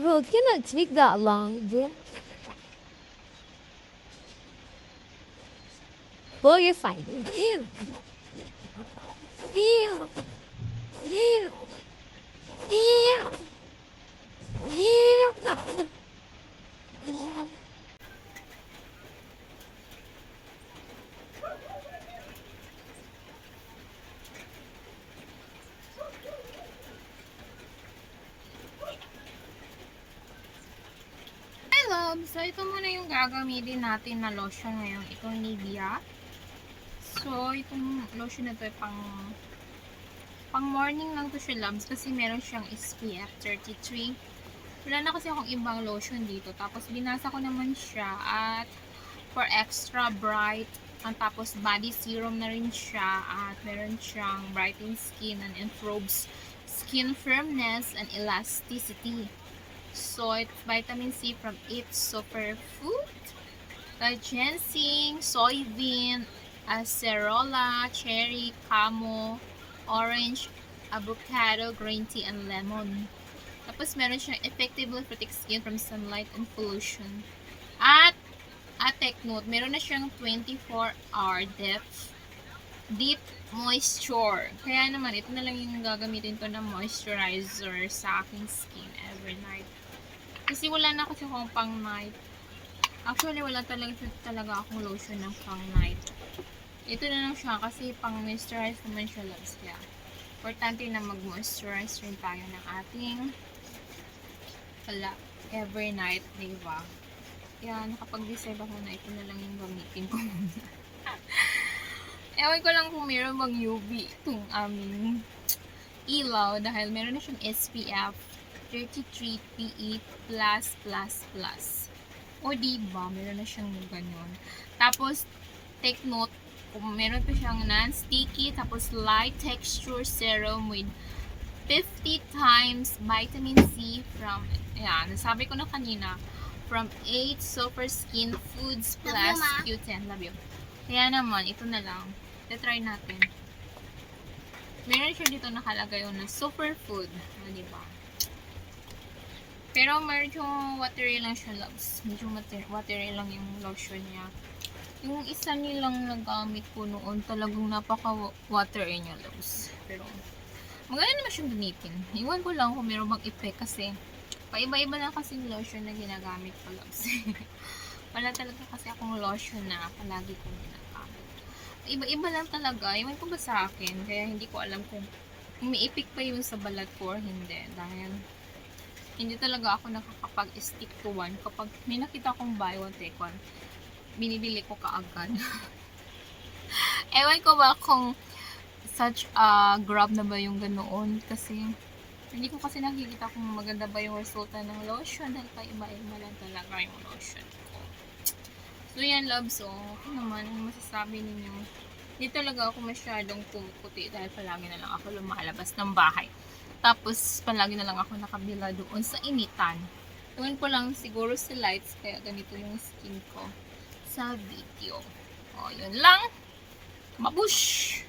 Bro, it cannot take that long, bro. You're fine. Ew. Ew. Ew. Ew. So, ito muna yung gagamitin natin na lotion ngayon. Itong Nivea. So, itong lotion na to ay pang pang morning lang to siya, loves. Kasi meron siyang SPF 33. Wala na kasi akong ibang lotion dito. Tapos, binasa ko naman siya at for extra bright. Ang tapos, body serum na rin siya. At meron siyang brightening skin and improves skin firmness and elasticity. So, it's vitamin C from its superfood. The ginseng, soybean, acerola, cherry, camo, orange, avocado, green tea, and lemon. Tapos, meron siyang effectively protect skin from sunlight and pollution. At, at take note, meron na siyang 24-hour depth deep moisture. Kaya naman, ito na lang yung gagamitin ko na moisturizer sa aking skin every night. Kasi wala na kasi akong pang night. Actually, wala talaga, talaga akong lotion ng pang night. Ito na lang siya kasi pang moisturize naman siya loves kaya. Importante na mag-moisturize rin tayo ng ating wala, every night, di ba? Kaya nakapag-decide ako na ito na lang yung gamitin ko muna. Ewan ko lang kung meron bang UV itong aming ilaw dahil meron na siyang SPF 33 PE+++. O diba, meron na siyang ganyan. Tapos, take note, kung meron pa siyang non-sticky, tapos light texture serum with 50 times vitamin C from, yan, nasabi ko na kanina, from 8 Super Skin Foods Plus you, Ma. Q10. Love you. Kaya naman, ito na lang. Try natin. Meron siya dito nakalagay na superfood. Ah, di ba? Pero medyo watery lang siya, loves. Medyo water- watery lang yung lotion niya. Yung isa nilang nagamit ko noon, talagang napaka-watery niya, loves. Pero, maganda naman siyang gamitin. Iwan ko lang kung meron bang effect kasi paiba-iba na kasi yung lotion na ginagamit ko, loves. Wala talaga kasi akong lotion na palagi kong ginagamit. Iba-iba lang talaga. Iwan ko ba sa akin? Kaya hindi ko alam kung umiipik pa yun sa balat ko or hindi. Dahil hindi talaga ako nakakapag-stick to one. Kapag may nakita akong buy one, take one, binibili ko kaagad. Ewan ko ba kung such a grab na ba yung ganoon kasi hindi ko kasi nakikita kung maganda ba yung resulta ng lotion dahil pa iba-iba lang talaga yung lotion ko. So love, so ako naman, ano masasabi ninyo? Hindi talaga ako masyadong pumuputi dahil palagi na lang ako lumalabas ng bahay. Tapos palagi na lang ako nakabila doon sa initan. Tuwin ko lang siguro si lights kaya ganito yung skin ko sa video. O, yun lang. Mabush!